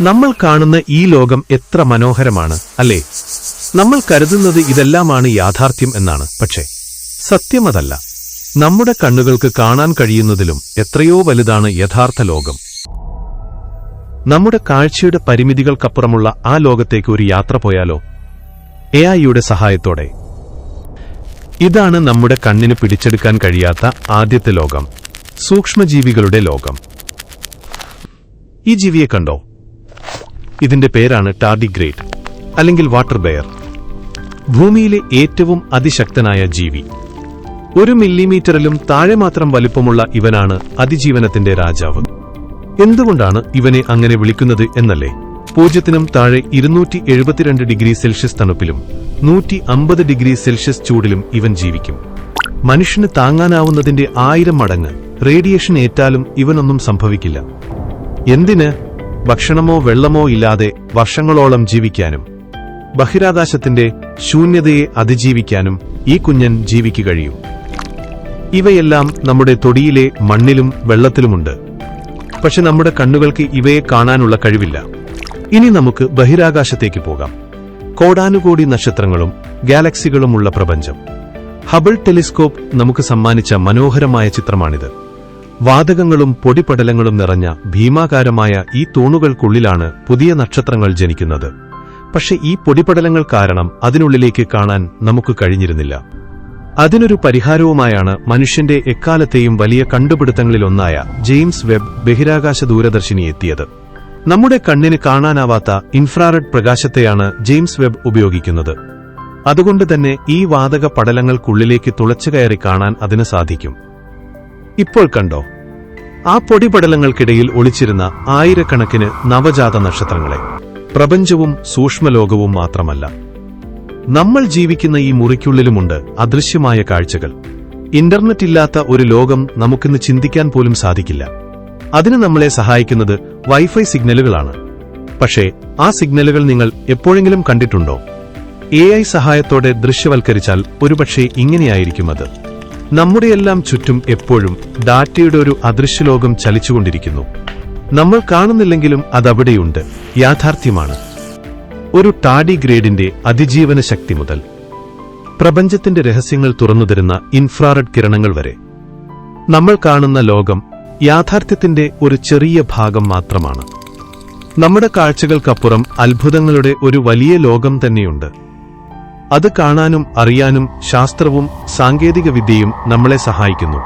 നമ്മൾ കാണുന്ന ഈ ലോകം എത്ര മനോഹരമാണ് അല്ലേ? നമ്മൾ കരുതുന്നത് ഇതെല്ലാമാണ് യാഥാർത്ഥ്യം എന്നാണ്. പക്ഷേ സത്യമതല്ല. നമ്മുടെ കണ്ണുകൾക്ക് കാണാൻ കഴിയുന്നതിലും എത്രയോ വലുതാണ് യഥാർത്ഥ ലോകം. നമ്മുടെ കാഴ്ചയുടെ പരിമിതികൾക്കപ്പുറമുള്ള ആ ലോകത്തേക്ക് ഒരു യാത്ര പോയാലോ? എ ഐയുടെ സഹായത്തോടെ. ഇതാണ് നമ്മുടെ കണ്ണിന് പിടിച്ചെടുക്കാൻ കഴിയാത്ത ആദ്യത്തെ ലോകം. സൂക്ഷ്മജീവികളുടെ ലോകം. ഈ ജീവിയെ കണ്ടോ? ഇതിന്റെ പേരാണ് ടാർഡിഗ്രേഡ് അല്ലെങ്കിൽ വാട്ടർ ബെയർ. ഭൂമിയിലെ ഏറ്റവും അതിശക്തനായ ജീവി. ഒരു മില്ലിമീറ്ററിലും താഴെ മാത്രം വലിപ്പമുള്ള ഇവനാണ് അതിജീവനത്തിന്റെ രാജാവ്. എന്തുകൊണ്ടാണ് ഇവനെ അങ്ങനെ വിളിക്കുന്നത് എന്നല്ലേ? പൂജ്യത്തിനും താഴെ ഇരുന്നൂറ്റി എഴുപത്തിരണ്ട് ഡിഗ്രി സെൽഷ്യസ് തണുപ്പിലും നൂറ്റി അമ്പത് ഡിഗ്രി സെൽഷ്യസ് ചൂടിലും ഇവൻ ജീവിക്കും. മനുഷ്യന് താങ്ങാനാവുന്നതിന്റെ ആയിരം മടങ്ങ് റേഡിയേഷൻ ഏറ്റാലും ഇവനൊന്നും സംഭവിക്കില്ല. എന്തിന്? ഭക്ഷണമോ വെള്ളമോ ഇല്ലാതെ വർഷങ്ങളോളം ജീവിക്കാനും ബഹിരാകാശത്തിന്റെ ശൂന്യതയെ അതിജീവിക്കാനും ഈ കുഞ്ഞൻ ജീവിക്കു കഴിയും. ഇവയെല്ലാം നമ്മുടെ തൊടിയിലെ മണ്ണിലും വെള്ളത്തിലുമുണ്ട്. പക്ഷെ നമ്മുടെ കണ്ണുകൾക്ക് ഇവയെ കാണാനുള്ള കഴിവില്ല. ഇനി നമുക്ക് ബഹിരാകാശത്തേക്ക് പോകാം. കോടാനുകോടി നക്ഷത്രങ്ങളും ഗാലക്സികളുമുള്ള പ്രപഞ്ചം. ഹബിൾ ടെലിസ്കോപ്പ് നമുക്ക് സമ്മാനിച്ച മനോഹരമായ ചിത്രമാണിത്. വാതകങ്ങളും പൊടിപടലങ്ങളും നിറഞ്ഞ ഭീമാകാരമായ ഈ തൂണുകൾക്കുള്ളിലാണ് പുതിയ നക്ഷത്രങ്ങൾ ജനിക്കുന്നത്. പക്ഷെ ഈ പൊടിപടലങ്ങൾ കാരണം അതിനുള്ളിലേക്ക് കാണാൻ നമുക്ക് കഴിഞ്ഞിരുന്നില്ല. അതിനൊരു പരിഹാരവുമായാണ് മനുഷ്യന്റെ എക്കാലത്തെയും വലിയ കണ്ടുപിടുത്തങ്ങളിലൊന്നായ ജെയിംസ് വെബ് ബഹിരാകാശ ദൂരദർശിനി എത്തിയത്. നമ്മുടെ കണ്ണിന് കാണാനാവാത്ത ഇൻഫ്രാറെഡ് പ്രകാശത്തെയാണ് ജെയിംസ് വെബ് ഉപയോഗിക്കുന്നത്. അതുകൊണ്ട് തന്നെ ഈ വാതക പടലങ്ങൾക്കുള്ളിലേക്ക് തുളച്ചു കയറി കാണാൻ അതിന് സാധിക്കും. ഇപ്പോൾ കണ്ടോ? ആ പൊടിപടലങ്ങൾക്കിടയിൽ ഒളിച്ചിരുന്ന ആയിരക്കണക്കിന് നവജാത നക്ഷത്രങ്ങളെ. പ്രപഞ്ചവും സൂക്ഷ്മലോകവും മാത്രമല്ല. നമ്മൾ ജീവിക്കുന്ന ഈ മുറിക്കുള്ളിലുമുണ്ട് അദൃശ്യമായ കാഴ്ചകൾ. ഇന്റർനെറ്റ് ഇല്ലാത്ത ഒരു ലോകം നമുക്കിന്ന് ചിന്തിക്കാൻ പോലും സാധിക്കില്ല. അതിന് നമ്മളെ സഹായിക്കുന്നത് വൈഫൈ സിഗ്നലുകളാണ്. പക്ഷേ ആ സിഗ്നലുകൾ നിങ്ങൾ എപ്പോഴെങ്കിലും കണ്ടിട്ടുണ്ടോ? എ ഐ സഹായത്തോടെ ദൃശ്യവൽക്കരിച്ചാൽ ഒരുപക്ഷെ ഇങ്ങനെയായിരിക്കും അത്. നമ്മുടെയെല്ലാം ചുറ്റും എപ്പോഴും ഡാറ്റയുടെ ഒരു അദൃശ്യലോകം ചലിച്ചുകൊണ്ടിരിക്കുന്നു. നമ്മൾ കാണുന്നില്ലെങ്കിലും അതവിടെയുണ്ട്. യാഥാർത്ഥ്യമാണ്. ഒരു ടാഡി ഗ്രേഡിന്റെ അതിജീവന ശക്തി മുതൽ പ്രപഞ്ചത്തിന്റെ രഹസ്യങ്ങൾ തുറന്നുതരുന്ന ഇൻഫ്രാറെഡ് കിരണങ്ങൾ വരെ. നമ്മൾ കാണുന്ന ലോകം യാഥാർത്ഥ്യത്തിന്റെ ഒരു ചെറിയ ഭാഗം മാത്രമാണ്. നമ്മുടെ കാഴ്ചകൾക്കപ്പുറം അത്ഭുതങ്ങളുടെ ഒരു വലിയ ലോകം തന്നെയുണ്ട്. അത് കാണാനും അറിയാനും ശാസ്ത്രവും സാങ്കേതികവിദ്യയും നമ്മളെ സഹായിക്കുന്നു.